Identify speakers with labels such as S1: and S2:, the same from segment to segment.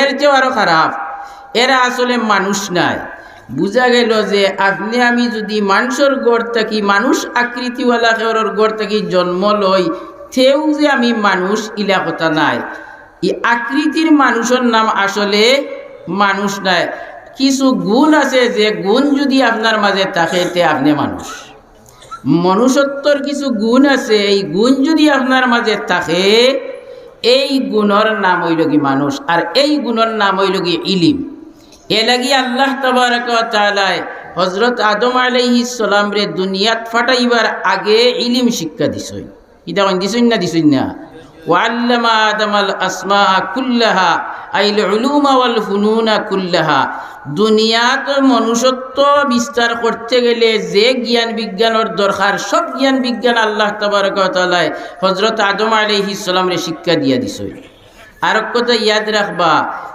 S1: এর চেয়েও আরও খারাপ, এরা আসলে মানুষ নাই। বুঝা গেল যে আপনি আমি যদি মানুষের গড় থাকি, মানুষ আকৃতিওয়ালা কেউর গড় থাকি, জন্ম লই তেও যে আমি মানুষ, ইলা কথা নাই। ই আকৃতির মানুষের নাম আসলে মানুষ নাই। কিছু গুণ আছে যে গুণ যদি আপনার মাঝে থাকে, তে আপনি মানুষ। মনুষ্যত্বর কিছু গুণ আছে, এই গুণ যদি আপনার মাঝে থাকে এই গুণর নাম হইল মানুষ, আর এই গুণর নাম হইল ইলিম। এ লাগি আল্লাহ তবরকালায় হজরত আদম আলাইসালাম রে দুনিয়াত ফাটাইবার আগে ইলিম শিক্ষা দিছই ইদা দিছই না দিছই না? ওয়াল্লামা আদম আল আসমা কুল্লাহা আইল কুল্লাহা। মনুষ্যত্ব বিস্তার করতে গেলে যে জ্ঞান বিজ্ঞানের দরকার, সব জ্ঞান বিজ্ঞান আল্লাহ তালায় হজরত আদম আলহ ইসলামরে শিক্ষা দিয়া দিস আর কথা ইয়াদ রাখবা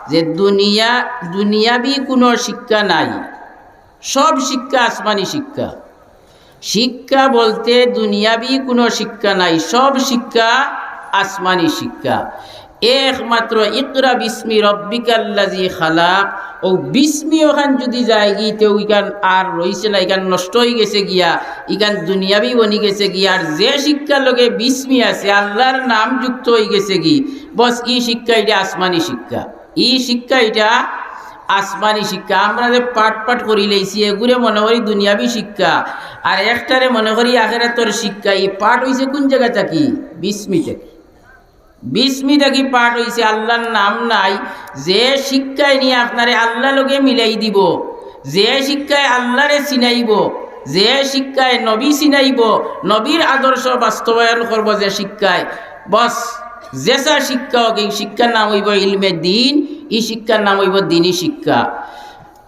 S1: যে দুনিয়া, দুনিয়াবি কোনো শিক্ষা নাই। সব শিক্ষা আসমানি শিক্ষা। শিক্ষা বলতে দুনিয়াবি কোনো শিক্ষা নাই, সব শিক্ষা আসমানি শিক্ষা। একমাত্র ইকরা বিস্মি রব্বিকাল্লাজি খালাক। ও বিস্মি ওখান যদি যায় গি তেও ইখান আর রইছে না, ইখান নষ্ট হয়ে গেছে গিয়া, ইখান দুনিয়াবি বনি গেছে গিয়া, আর যে শিক্ষার লগে বিস্মি আছে, আল্লাহর নাম যুক্ত হয়ে গেছে কি বস, ই শিক্ষা এটা আসমানি শিক্ষা। ই শিক্ষা এটা আসমানি শিক্ষা। আমরা যে পাঠ পাঠ করি লাইছি, এগুলো মনে করি দুনিয়াবি শিক্ষা। আর একটারে মনে করি আখেরাতর শিক্ষা। এই পাঠ হইছে কোন জায়গা থাকি বিস্মি থেকে বিস্মি থাকি পাঠ হইছে? আল্লাহর নাম নাই। যে শিক্ষায় নিয়ে আপনারে আল্লাহ লগে মিলাই দিব, যে শিক্ষায় আল্লাহরে চিনাইব, যে শিক্ষায় নবী চিনাইব, নবীর আদর্শ বাস্তবায়ন করব যে শিক্ষায়। বস জেসা শিক্ষা হোক, এই শিক্ষার নাম হইব ইলমে দিন, এই শিক্ষার নাম হইব দিনী শিক্ষা।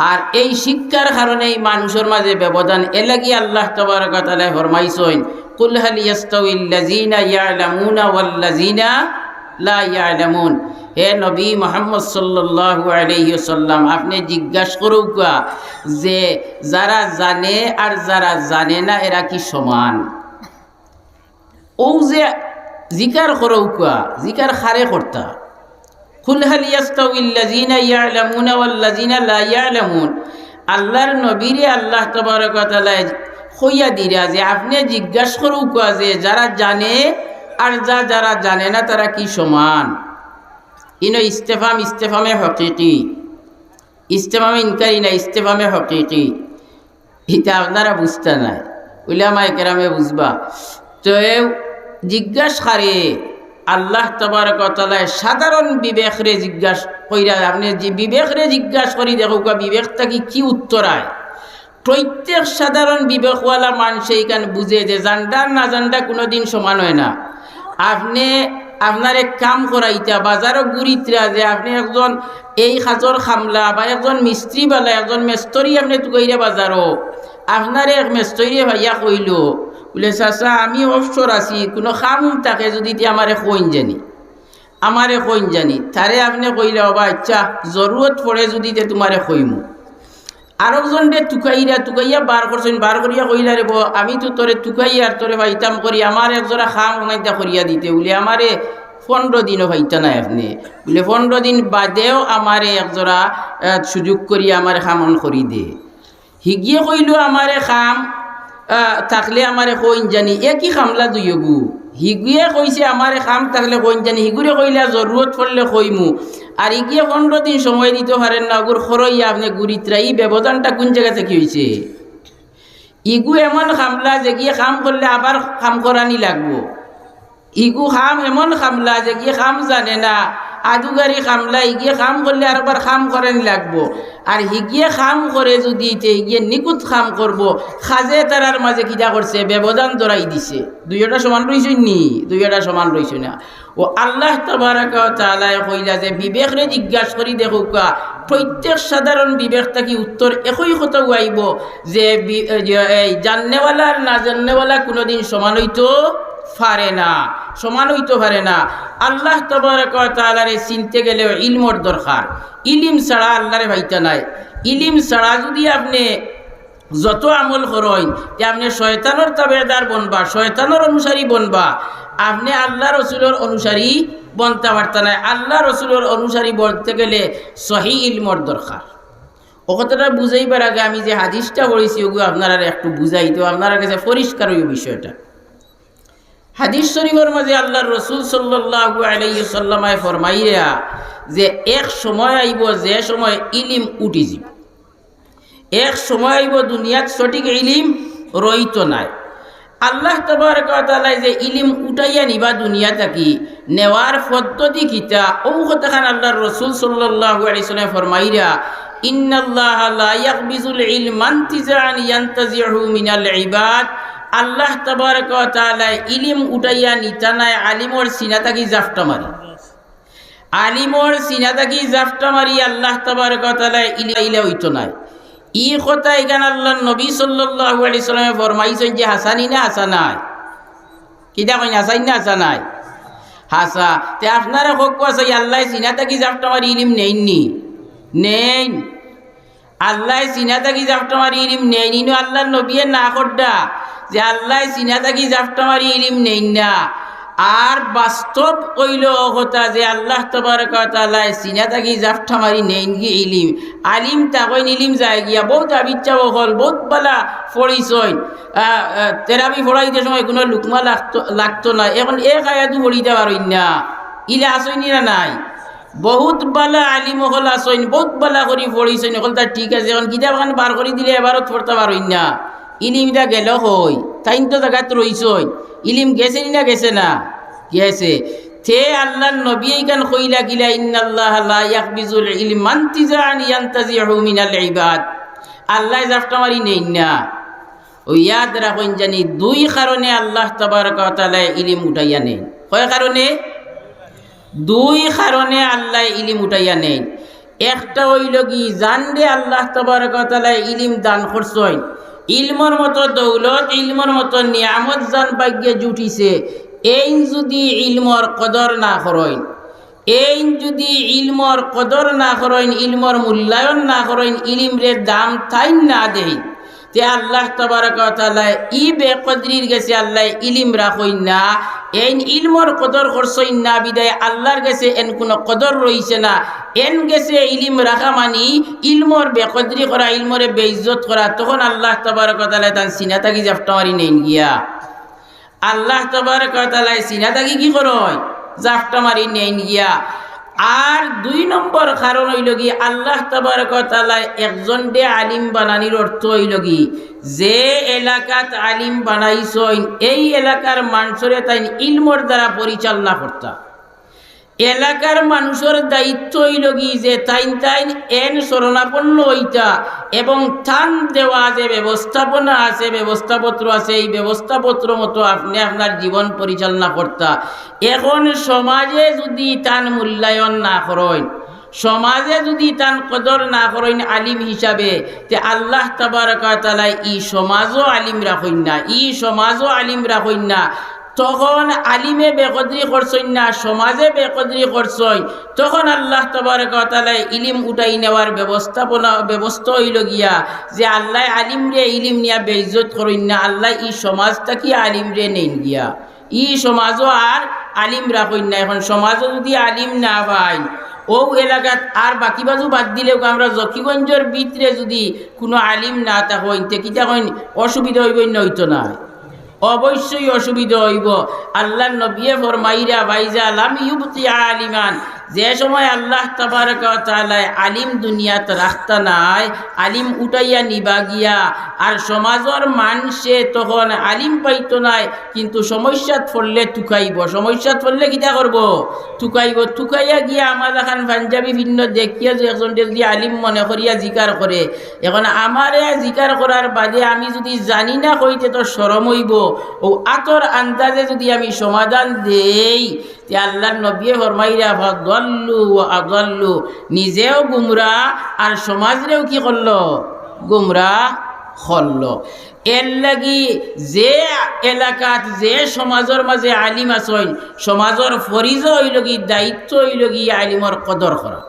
S1: আর এই শিক্ষার কারণে এই মানুষের মাঝে ব্যবধান এলাগি আল্লাহ তবরকতালায় ফরমাইছেন কুল হাল ইয়াস্তাউিল্লাযিনা ইয়ালামুনা ওয়াল্লাযিনা লা ইয়ালামুন। হে নবী মোহাম্মদ সাল্লাল্লাহু আলাইহি সাল্লাম আপনি জিজ্ঞাসা করুকা যে যারা জানে আর যারা জানে না, এরা কি সমান? ও যে জিকার করৌকা জিকার খারে করতা। কুল হাল ইয়াস্তাউিল্লাযিনা ইয়ালামুনা ওয়াল্লাযিনা লা ইয়ালামুন। আল্লাহর নবীরে আল্লাহ তবরক তাআলা হইয়া দিরা যে, আপনি জিজ্ঞাসা করুকা যে, যারা জানে আর যা যারা জানে না, তারা কি সমান? ইনো ইস্তেফাম, ইস্তেফামে হকিকি। ইস্তেফামে ইনকারি না, ইস্তেফামে হকিকি। এটা আপনারা বুঝতে নাই। উলামায় কেরামে বুঝবা। তো জিজ্ঞাসারে আল্লাহ তবরকতলায় সাধারণ বিবেকরে জিজ্ঞাসা কইরা, আপনি যে বিবেকরে জিজ্ঞাসা করি দেখো বিবেকটা কি কি উত্তরায় প্রত্যেক সাধারণ বিবেকওয়ালা মানুষ এইখান বুঝে যে জানডা না জানডা কোনো দিন সমান হয় না? আপনি আপনার এক কাম করাইতা বাজারও গুড়িতরা যে আপনি একজন এই সাজর খামলা বা একজন মিস্ত্রি বালা, একজন মেস্তরি আপনি তুকাইরে বাজারও আপনার এক মেস্তরি ভাইয়া কইল, বলে, চাচা, আমি অবসর আছি, কোনো খাম থাকে যদি আমারে কইন জানি। আমারে কইন জানি। তারে আপনি কইলে বাবা আচ্ছা জরুরত পড়ে যদি তোমারে কইমু। আরেকজন রে টুকাইরা, টুকাইয়া বার করছেন, বার করিয়া কইলা রে আমি তো তোরে টুকাইয়া আর তোরে ভাইতাম করি, আমার একজোড়া খাম অনেকটা করিয়া দিতে বলে আমারে পনেরো দিনও ভাইতা নাই আপনি। বলে পনেরো দিন বাদেও আমারে একজোড়া সুযোগ করিয়া আমার খামন করি দে। হিগিয়ে কইলো, আমারে খাম থাকলে আমারে কইন জানি একই খামলা দুইগু হিগুয়ে কইছে, আমারে খাম থাকলে কইন জানি, হিগুরে কইলা জরুরত পড়লে কইমু। আর ইগিয়ে পনেরো দিন সময় দিতে পারেন না ওগুর খরইয়া আপনি গুড়িতরা এই ব্যবধানটা কোন জায়গা থেকে হয়েছে ইগু এমন খামলা যে গিয়ে খাম করলে আবার খাম করানি লাগবো। ইগু খাম এমন খামলা যে গিয়ে খাম জানে না আদুগারি খামলা ইগিয়ে খাম করলে আরবার খাম করেন লাগবো। আর হিগিয়ে খাম করে যদি ইতে গিয়ে নিকুত খাম করব, খাজে তারার মাঝে কিটা করছে? ব্যবধান ধরাই দিছে। দুইটা সমান রইছই নি? দুইটা সমান রইছ না। ও আল্লাহ তালায় কইলা যে, বিবেকরে জিজ্ঞাসা করি দেখুকা প্রত্যেক সাধারণ বিবেক থাকি উত্তর একই কথা আইব যে যে, এই জাননেওয়ালা আর না জাননেওয়ালা কোনোদিন সমান হইতো পারে না। সমান হইতে পারে না। আল্লাহ তবরকালারে চিনতে গেলে ইলমর দরকার। ইলিম ছাড়া আল্লাহরে ভাইতা নাই। ইলিম ছাড়া যদি আপনি যত আমল করেন, যে আপনি শয়তানোর তাবেদার বনবা, শয়তানোর অনুসারী বনবা, আপনি আল্লাহ রসুলের অনুসারী বনতে পারতা নাই। আল্লাহ রসুলের অনুসারী বলতে গেলে সহি ইলমর দরকার। ও কথাটা বুঝাইবার আগে আমি যে হাদিসটা পড়েছি, ওগুলো আপনারা একটু বুঝাই তো আপনার কাছে পরিষ্কার ওই বিষয়টা। হাদিস শরীফের মাঝে আল্লাহর রসুল সাল্লাহু আলাইসাল্লামায় ফরমাইরা যে এক সময় আইব, যে সময় ইলিম উঠি যাব। এক সময় আইব, দুনিয়াত সঠিক ইলিম রইত নাই। আল্লাহ তবরকালাই যে ইলিম উঠাইয়া নিবা দুনিয়া থাকি, নেওয়ার পদ্ধতি কিতা? ও কথাখান আল্লাহর রসুল সাল্লাহু আলাইসাল্লাম ফরমাইরা ইন্নাল্লাহ লা ইয়াকবিজুল ইলমান তিজান ইয়ান্তাজিহু মিনাল ইবাদ আল্লাহ ইলিম উঠাইয়া নিতা নাই আলিমর সিনা থাকি জাফটা মারি। আলিমর সিনা থাকি জাফটা মারি আল্লাহ তবরক তাআলা ইলা হইতো নাই। ই কথা এখানে আল্লাহ নবী আলাইহি সাল্লামে ফরমাইছেন যে, হাসানি না হাসানাই কিতা কই হাসাই না হাসা নাই? হাসা। তে আপনারা হোক আছে, আল্লাহ সিনা থাকি জাফটা মারি, ইলিম নেইনি নেই আল্লাহ সিনা থাকি জাফটা মারি, ইলিম নেই নিনো আল্লাহ নবীয়ে না করডা যে আল্লাহ সিনা থাকি জাফটা মারি ইলিম নেই না। আর বাস্তব কইল কথা যে আল্লাহ তবরকালাই সিনা থাকি জাফটা মারি নেইন গি ইলিম। আলিম তাকইন ইলিম যায় গিয়া বহুত আবিচ্ছা হল বহুত বালা ফড়িছইন তেরাবি ফড়াইতে সময় কোনো লুকমা লাগতো লাগতো না। এখন এ খায়াতু ফড়িতে পারইন না। ইলে আসইনি না নাই। বহুত বালা আলিম হল আসইন, বহুত বালা করি পড়িছইন হল তার ঠিক আছে, এখন কিতাব বার করে দিলে এবারত পড়তে পারইন না। ইলিমটা গেল হই, তাইন তো জায়গাত রইছইন ইলিম গেছে না গেছে না? গেছে। তে আল্লাহ নবী এইখান কইলা গিলা, ইন্নাল্লাহ লা ইয়াকবিজুল ইলমান তিজান ইয়ান্তাজিহু মিনাল ইবাদ। আল্লাহ জাফটা মারি নেই না। ও ইয়াদ রাখুন জানি, দুই কারণে আল্লাহ তাবারক ওয়া তাআলা ইলিম উঠাইয়া নেন কয় কারণে? দুই কারণে আল্লাহ ইলিম উঠাইয়া নেন একটা হইল কি জানরে আল্লাহ তবরকতালা ইলিম দান করছই ইলমর মতো দৌলত, ইলমর মতো নিয়ামত জান ভাগ্যে জুটিছে। এই যদি ইলমর কদর না করেন এই যদি ইলমর কদর না করেন, ইলমর মূল্যায়ন না করেন, ইলিমরে দাম থাইন না দেই তে আল্লাহ তবরকতালা ই বেকদরির গেছে আল্লাহ ইলিম রাখইন না, এন ইলমর কদর করছইন না, বিদায় আল্লাহর গেছে এন কোনো কদর রইছে না। এন গেছে ইলিম রাখা মানি, ইলমর বেকদরি করা, ইলমরে বেইজ্জত করা, তখন আল্লাহ তবরকতালা তার সিনা থাকি জাফটা মারি নেন গিয়া। আল্লাহ তবরকতালায় সিনা থাকি কি করয়? জাফটা মারি নেন গিয়া। আর দুই নম্বর কারণ হইল কি? আল্লাহ তবরকতালায় একজন দে আলিম বানানির অর্থ হইল কি? যে এলাকাত আলিম বানাইছ এই এলাকার মানুষরে তাই ইলমর দ্বারা পরিচালনা করতা। এলাকার মানুষের দায়িত্ব হইল কি যে তাইন তাইন এন শরণাপন্ন হইতা এবং থান দেওয়া যে ব্যবস্থাপনা আছে, ব্যবস্থাপত্র আছে, এই ব্যবস্থাপত্র মতো আপনি আপনার জীবন পরিচালনা করতা। এখন সমাজে যদি তান মূল্যায়ন না করেন, সমাজে যদি তান কদর না করেন আলিম হিসাবে, তে আল্লাহ তাবারকাতালাই ই সমাজও আলিম রাখইন না, ই সমাজও আলিম রাখইন না। তখন আলিমে বেকদরি করছই না, সমাজে বেকদরি করছই। তখন আল্লাহ তবরকাতালাই ইলিম উঠাই নেওয়ার ব্যবস্থাপনা, ব্যবস্থা হইল গিয়া যে আল্লাহ আলিম রে ইলিম নিয়া বেইজত করইন না, আল্লাহ ই সমাজটাকে আলিম রে নেন গিয়া। ই সমাজও আর আলিম রাখইন না, এখন সমাজও যদি আলিম না পাই ও এলাকাত আর বাকি বাজু বাদ দিলেও আমরা জকিগঞ্জের ভিতরে যদি কোনো আলিম না থাকইন তে কিতা কইন, অসুবিধা হইব না, হইতো না। অবশ্যই অসুবিধা হইব। আল্লাহ নবিয়ে ফরমাইরা ভাইজা লামি ইউবতি আলিমান। যে সময় আল্লাহ তাবারক তাআলা আলিম দুনিয়াত রাখতা নাই, আলিম উঠাইয়া নিবা গিয়া, আর সমাজের মানুষে তখন আলিম পাইতো নাই, কিন্তু সমস্যাত পড়লে তুকাইব সমস্যাত পড়লে কিতা করব? তুকাইব তুকাইয়া গিয়া আমার এখন পাঞ্জাবি ভিন্ন, দেখিয়া যে একজন যদি আলিম মনে করিয়া জিকার করে। এখন আমারে জিকার করার বাদে আমি যদি জানি না কইতে তো সরম হইব। ও আতর আন্দাজে যদি আমি সমাধান দেই, তে আল্লাহ নবিয়ে ফরমাইরা দল্লু ও আদল্লু। নিজেও গুমরা, আর সমাজরেও কি করল? গুমরা হল্ল এর লাগি যে এলাকাত, যে সমাজের মাঝে আলিম আসইন সমাজের ফরিজ হইল কি দায়িত্ব হইল কি আলিমর কদর করা।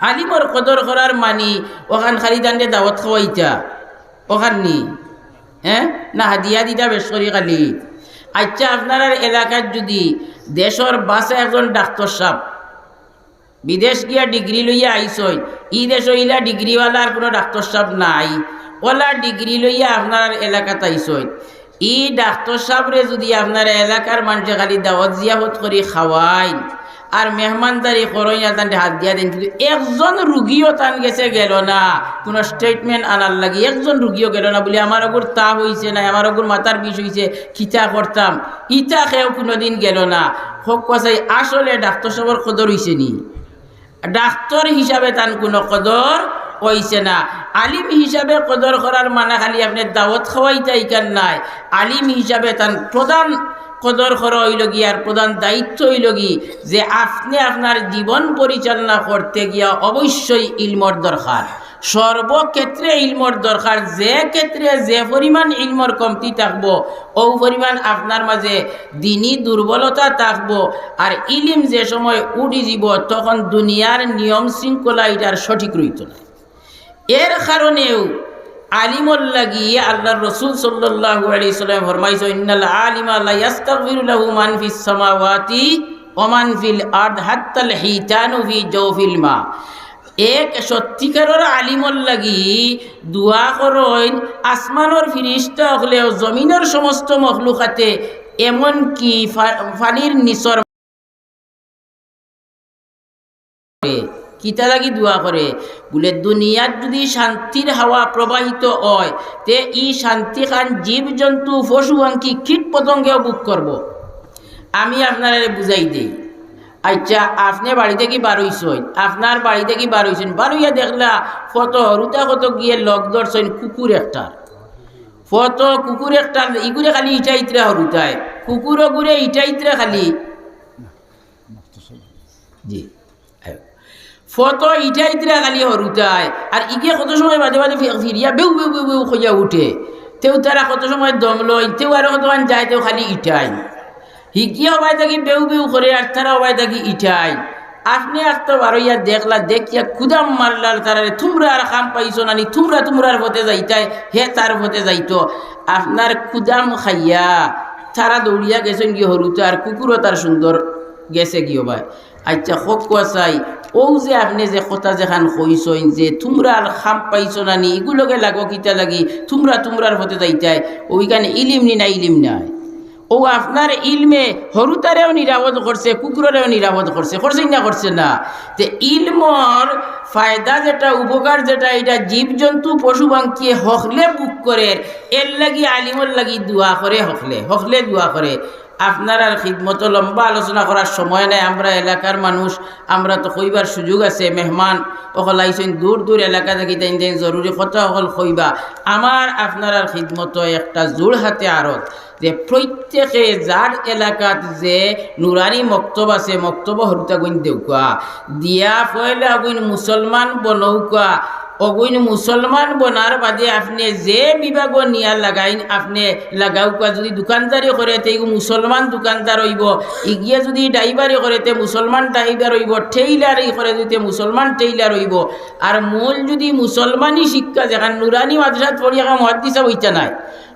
S1: আলিমর কদর করার মানি, ওখান খালি দান্ডে দাওয়াত খাওয়াইতা। ওখান নি? হ্যাঁ? না, হাদিয়া দিতা বেসরি খালি। আচ্ছা আপনার এলাকার যদি দেশর বাসে একজন ডাক্তার সাহেব বিদেশ গিয়া ডিগ্রি লইয়া আইসই। ই দেশ ইলা ডিগ্রিওয়ালার কোনো ডাক্তার সাহেব নাই। ওলা ডিগ্রি লইয়া আপনার এলাকাতে আইসই। ই ডাক্তার সাহেবরে যদি আপনার এলাকার মানুষে খালি দাওয়াত জিয়াফত করে খাওয়াইন আর মেহমানদারি করই না তান হাত দিয়া দেন। কিন্তু একজন রুগীও তান গেছে গেল না। কোনো স্টেটমেন্ট আনার লাগি একজন রুগীও গেল না বলে আমার ওগুর তাপ হয়েছে না আমার ওগুর মাথার বিষ হয়েছে খিতা করতাম ইটা খেয়েও কোনোদিন গেল না। হোক কথাই আসলে ডাক্তার সাহেবের কদর হয়েছে নি? ডাক্তার হিসাবে তান কোনো কদর হইছে না। আলিম হিসাবে কদর করার মানা খালি আপনি দাওয়াত খাওয়াইতে ইকান নাই। আলিম হিসাবে তান প্রধান কদর করা হইল আর প্রধান দায়িত্ব হইল গি যে আপনি আপনার জীবন পরিচালনা করতে গিয়া অবশ্যই ইলমর দরকার সর্বক্ষেত্রে ইলমর দরকার, যে ক্ষেত্রে যে পরিমাণ ইলমর কমতি থাকব ও পরিমাণ আপনার মাঝে দিনই দুর্বলতা থাকব। আর ইলিম যে সময় উঠি যাব, তখন দুনিয়ার নিয়ম শৃঙ্খলা এটার সঠিক রইত না। এর কারণেও আলিমর আল্লাহ রসুল সাল্লাহ এক সত্যিকারের আলিমর লাগি দোয়া করইন আসমানোর ফিরিস্তা হলেও জমিনের সমস্ত মখলুকাতে এমনকি ফানির নিচর কিতা লাগি দোয়া করে বলে, দুনিয়াত যদি শান্তির হাওয়া প্রবাহিত হয়, তে ই শান্তি খান জীব জন্তু পশু আঙ্কি কীট পতঙ্গেও বুক করব। আমি আপনারা বুঝাই দিই আচ্ছা আপনি বাড়িতে কি বার হইছেন আপনার বাড়িতে কি বার হইছেন দেখলা ফত হরুতা কত গিয়ে লগ ধরছেন কুকুর একটার। ফত কুকুর একটা ইগুরে খালি ইটা ইতরা হরুতায় কুকুর গুড়ে ইটা ইতরা খালি। জি ফত ইটা ইতরা খালি হরুতায় আর ইগে কত সময় বাদে বাদে ফিরিয়া বেউ বেউ বেউ বেউ খইয়া উঠে। তেও তারা কত সময় দম লয়, তেও আর কতক্ষণ যায়, তেও খালি ইটাই হিকিয়া হবাই থাকি বেউ বেউ করে, আর তারা হবাই থাকি ইটাই। আপনি আর তো বারইয়া দেখলা, দেখিয়া কুদাম মারলার তারারে, তোমরা আর খাম পাইছো নানি তোমরা তোমরার পথে যাইতাই, হে তার পথে যাইতো। আপনার কুদাম খাইয়া, তারা দৌড়িয়া গেছেন কি হরুতে আর কুকুরও তার সুন্দর গেছে গিয়ে ভাই। আচ্ছা হোক চাই ও যে আপনি যে কথা যেখান কইসইন যে তোমরা আর খাম পাইছো নানি এগুলোকে লাগো কিতা লাগি, তোমরা তোমরার পথে যাইতাই। ওইখানে ইলিম নি না ইলিম নাই? ও আপনার ইলমে হরুতারেও নিরাপদ করছে কুকুরেও নিরাপদ করছে করছে না করছে না? তে ইলমর ফায়দা যেটা, উপকার যেটা, এটা জীবজন্তু পশু বাঙ্কিয়ে হকলে বুক করে, এর লাগি আলিমর লাগি দোয়া করে হকলে হকলে দোয়া করে। আপনার আর খিদমত লম্বা আলোচনা করার সময় নাই। আমরা এলাকার মানুষ, আমরা তো কইবার সুযোগ আছে, মেহমান অকল আইসেন দূর দূর এলাকা থেকে তাই তাই জরুরি কথা অকল কইবা আমার, আপনার আর খিদমত একটা জোর হাতে আরত যে প্রত্যেকে যার এলাকাত যে নুরানি মক্তব আছে, মক্তব হরুতা গুণ দেউকা, দিয়া ফয়লে আগুন মুসলমান বনৌকা অগুইন মুসলমান বনার বাদে আপনি যে বিভাগ নিয়া লাগাইন, আপনি লাগাউকা যদি দোকানদারি করে তে মুসলমান দোকানদার হইব। ইগিয়ে যদি ড্রাইভারি করে তে মুসলমান ড্রাইভার হইব। টেইলারি করে দিতে মুসলমান টেইলার হইব। আর মূল যদি মুসলমানি শিক্ষা, যেখান নুরানি মাদ্রাসাত পড়িয়া মহাদিসা হইতা নাই।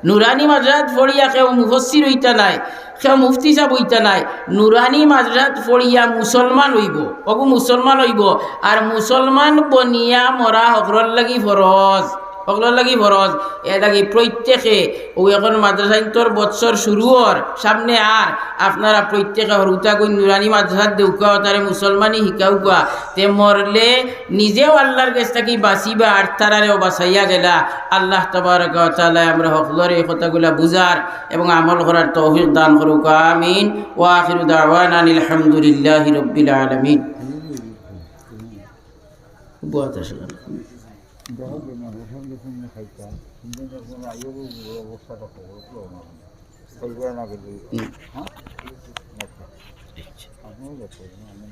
S1: নুরানি মাদ্রাসাত পড়িয়া কেউ মুফসির হইতা নাই। কেউ মুফতি সাহ বইতে নাই। নুরানি মাজরাত ফড়িয়া মুসলমান হইব। অগু মুসলমান হইব। আর মুসলমান বনিয়া মরা হকরর লাগি ফরজ। সকলের লাগি ফরজ এ লাগি প্রত্যেকে ও এখন মাদ্রাসাইন্তর বৎসর শুরু হর সামনে আর আপনারা প্রত্যেকে হরুতা কই নুরানি মাদ্রাসাত দেউকা তারে মুসলমানি শিকাউকা তে মরলে নিজেও আল্লাহর কাছ থাকি বাঁচিবা আর তারারেও বাঁচাইয়া গেলা। আল্লাহ তবারক তাআলা আমরা সকলের এই কথাগুলা বুঝার এবং আমল করার তৌফিক দান করুক আমিন। ওয়া আখিরু দাওয়ানা আলহামদুলিল্লাহি রাব্বিল আলামিন। বহুত আসলে
S2: দেখাবে না রেশন যখন খাইতা কিন্তু যখন আইব অবস্থাটা খবর খাইবে না গেলে হ্যাঁ আচ্ছা আপনিও দেখবেন আমি